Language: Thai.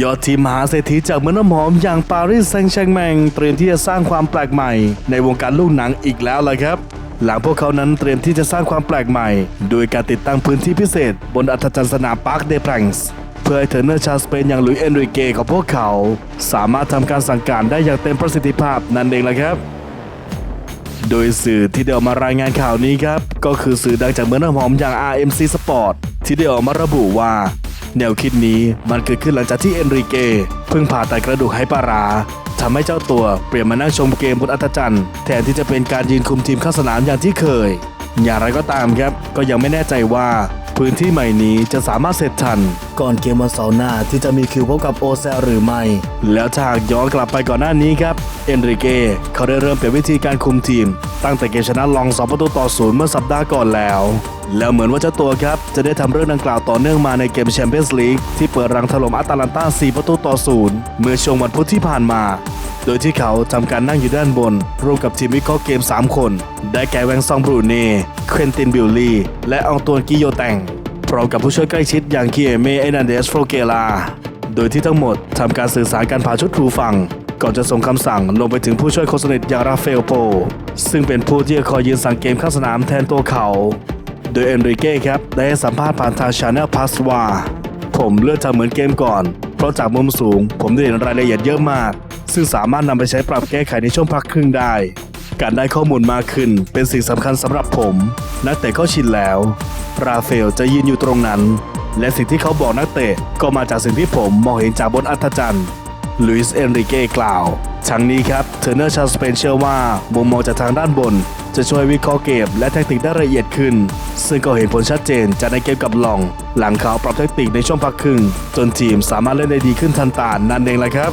ยอดทีมมหาเศรษฐีจากเมืองน้ำหอมอย่างปารีสแซงต์แชร์กแมงเตรียมที่จะสร้างความแปลกใหม่ ในวงการลูกหนังอีกแล้วล่ะครับ หลังพวกเขานั้นเตรียมที่จะสร้างความแปลกใหม่ โดยการติดตั้งพื้นที่พิเศษ บนอัธจันทร์สนามปาร์คเดแพรงส์เพื่อให้เทรนเนอร์ชาวสเปนอย่างหลุยส์เอนริเกของพวกเขา สามารถทำการสั่งการได้อย่างเต็มประสิทธิภาพนั่นเองล่ะครับโดยสื่อที่ได้ออกมารายงานข่าวนี้ครับ ก็คือสื่อดังจากเมืองน้ำหอมอย่าง RMC Sport ที่ได้ออกมาระบุว่า แนวคิดนี้มันเกิดขึ้นหลังจากที่เอนริเกเพิ่งผ่าตัดกระดูกไฮปาราทำให้เจ้าตัวเปลี่ยนมานั่งชมเกมบนอัธจันทร์แทนที่จะเป็นการยืนคุมทีมเข้าสนามอย่างที่เคย อย่างไรก็ตามครับ ก็ยังไม่แน่ใจว่า พื้นที่ใหม่นี้จะสามารถเสร็จทัน ก่อนเกมวันเสาร์หน้าที่จะมีคิวพบกับโอเซลหรือไม่ แล้วถ้าหากย้อนกลับไปก่อนหน้านี้ครับ เอนริเกเขาได้เริ่มเปลี่ยนวิธีการคุมทีม ตั้งแต่เกมชนะลอง 2 ประตูต่อศูนย์เมื่อสัปดาห์ก่อนแล้ว แล้วเหมือนว่าเจ้าตัวครับ จะได้ทำเรื่องดังกล่าวต่อเนื่องมาในเกมแชมเปี้ยนส์ลีกที่เปิดรังถล่มอัตแลนตา4 ประตูต่อศูนย์เมื่อช่วงวันพุธที่ผ่านมา โดยที่เขาทำการนั่งอยู่ด้านบน ร่วมกับทีมวิเคราะห์เกม 3 คน ได้แก่แวงซองบรูเน่ เควินตินบิลลี่ และอองตวนกิโยแตงพร้อมกับผู้ช่วยใกล้ชิดอย่างเคียเมเอนันเดสโฟเกลา โดยที่ทั้งหมดทำการสื่อสารกันผ่านชุดครูฟัง ก่อนจะส่งคำสั่งลงไปถึงผู้ช่วยโค้ชสนิทอย่างราฟาเอลโป ซึ่งเป็นผู้ที่จะคอยยืนสั่งเกมข้างสนามแทนตัวเขา โดยเอนริเก้ครับได้สัมภาษณ์ผ่านทางชาแนลพาสว่าผมเลือกทำเหมือนเกมก่อน เพราะจากมุมสูง ผมได้เห็นรายละเอียดเยอะมาก ซึ่งสามารถนำไปใช้ปรับแก้ไขในช่วงพักครึ่งได้ การได้ข้อมูลมากขึ้นเป็นสิ่งสำคัญสำหรับผม นักเตะก็ชินแล้ว ราเฟลจะยืนอยู่ตรงนั้น และสิ่งที่เขาบอกนักเตะก็มาจากสิ่งที่ผมมองเห็นจากบนอัธจันทร์ลุยส์เอนริเก้กล่าวทั้งนี้ครับเทอรนเนอร์ชาวสเปนเชื่อว่ามุมมองจากทางด้านบน จะช่วยวิเคราะห์เกมและแทคติกได้ละเอียดขึ้น ซึ่งก็เห็นผลชัดเจนจากในเกมกับลอง หลังเขาปรับแทคติกในช่วงพักครึ่ง จนทีมสามารถเล่นได้ดีขึ้นทันตานั่นเองแหละครับ